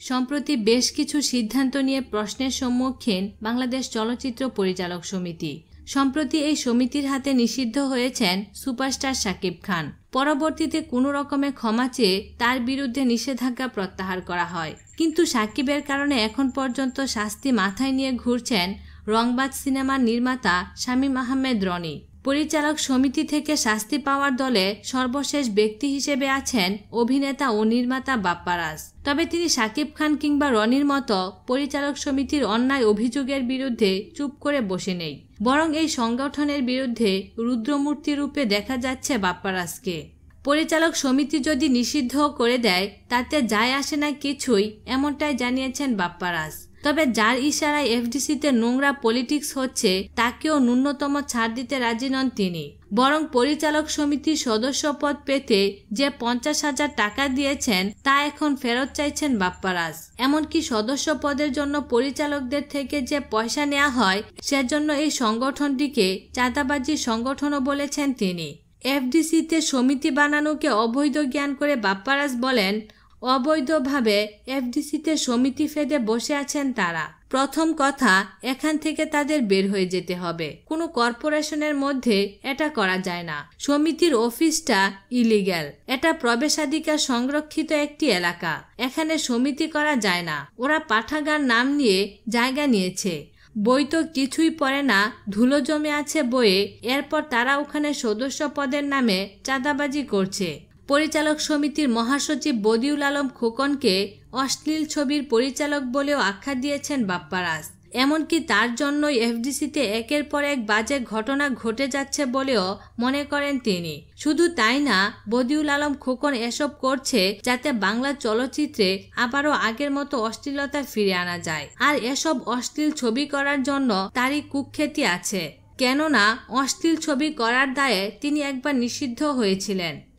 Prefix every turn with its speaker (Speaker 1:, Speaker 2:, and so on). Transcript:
Speaker 1: সম্প্রতি বেশ কিছু সিদ্ধান্ত নিয়ে প্রশ্নের সম্মুখীন বাংলাদেশ চলচ্চিত্র পরিচালক সমিতি। সম্প্রতি এই সমিতির হাতে নিষিদ্ধ হয়েছেন সুপারস্টার শাকিব খান। পরবর্তীতে কোনো রকমে ক্ষমা চেয়ে তার বিরুদ্ধে নিষেধাজ্ঞা প্রত্যাহার করা হয়। কিন্তু সাকিবের কারণে এখন পর্যন্ত শাস্তি মাথায় নিয়ে ঘুরছেন রংবাজ সিনেমার নির্মাতা শামীম আহমেদ রনি। পরিচালক সমিতি থেকে শাস্তি পাওয়ার দলে সর্বশেষ ব্যক্তি হিসেবে আছেন অভিনেতা ও নির্মাতা বাপ্পারাজ। তবে তিনি শাকিব খান কিংবা রনির মতো পরিচালক সমিতির অন্যায় অভিযোগের বিরুদ্ধে চুপ করে বসে নেই। বরং এই সংগঠনের বিরুদ্ধে রুদ্রমূর্তি রূপে দেখা যাচ্ছে বাপ্পারাজকে। পরিচালক সমিতি যদি নিষিদ্ধ করে দেয়, তাতে যায় আসে না কিছুই, এমনটাই জানিয়েছেন বাপ্পারাজ। তবে যার ইশারায় এফডিসিতে নোংরা পলিটিক্স হচ্ছে, তাকেও ন্যূনতম ছাড় দিতে রাজি নন তিনি। বরং পরিচালক সমিতির সদস্য পদ পেতে যে পঞ্চাশ হাজার টাকা দিয়েছেন, তা এখন ফেরত চাইছেন বাপ্পারাজ। এমনকি সদস্য পদের জন্য পরিচালকদের থেকে যে পয়সা নেওয়া হয়, সেজন্য এই সংগঠনটিকে চাঁদাবাজির সংগঠনও বলেছেন তিনি। এফডিসিতে সমিতি বানানোকে অবৈধ জ্ঞান করে বাপ্পারাজ বলেন অবৈধভাবে এফডিসিতে সমিতি ফেদে বসে আছেন তারা। প্রথম কথা, এখান থেকে তাদের বের হয়ে যেতে হবে। কোনো কর্পোরেশনের মধ্যে এটা করা যায় না। সমিতির অফিসটা ইলিগ্যাল। এটা প্রবেশাধিকার সংরক্ষিত একটি এলাকা। এখানে সমিতি করা যায় না। ওরা পাঠাগার নাম নিয়ে জায়গা নিয়েছে। বই তো কিছুই পড়ে না, ধুলো জমে আছে বইয়ে। এরপর তারা ওখানে সদস্য পদের নামে চাঁদাবাজি করছে। পরিচালক সমিতির মহাসচিব বদিউল আলম খোকনকে অশ্লীল ছবির পরিচালক বলেও আখ্যা দিয়েছেন বাপ্পারাজ। এমনকি তার জন্যই এফডিসিতে একের পর এক বাজে ঘটনা ঘটে যাচ্ছে বলেও মনে করেন তিনি। শুধু তাই না, বদিউল আলম খোকন এসব করছে যাতে বাংলা চলচ্চিত্রে আবারও আগের মতো অশ্লীলতা ফিরে আনা যায়। আর এসব অশ্লীল ছবি করার জন্য তারই কুখ্যাতি আছে। কেননা, অশ্লীল ছবি করার দায়ে তিনি একবার নিষিদ্ধ হয়েছিলেন।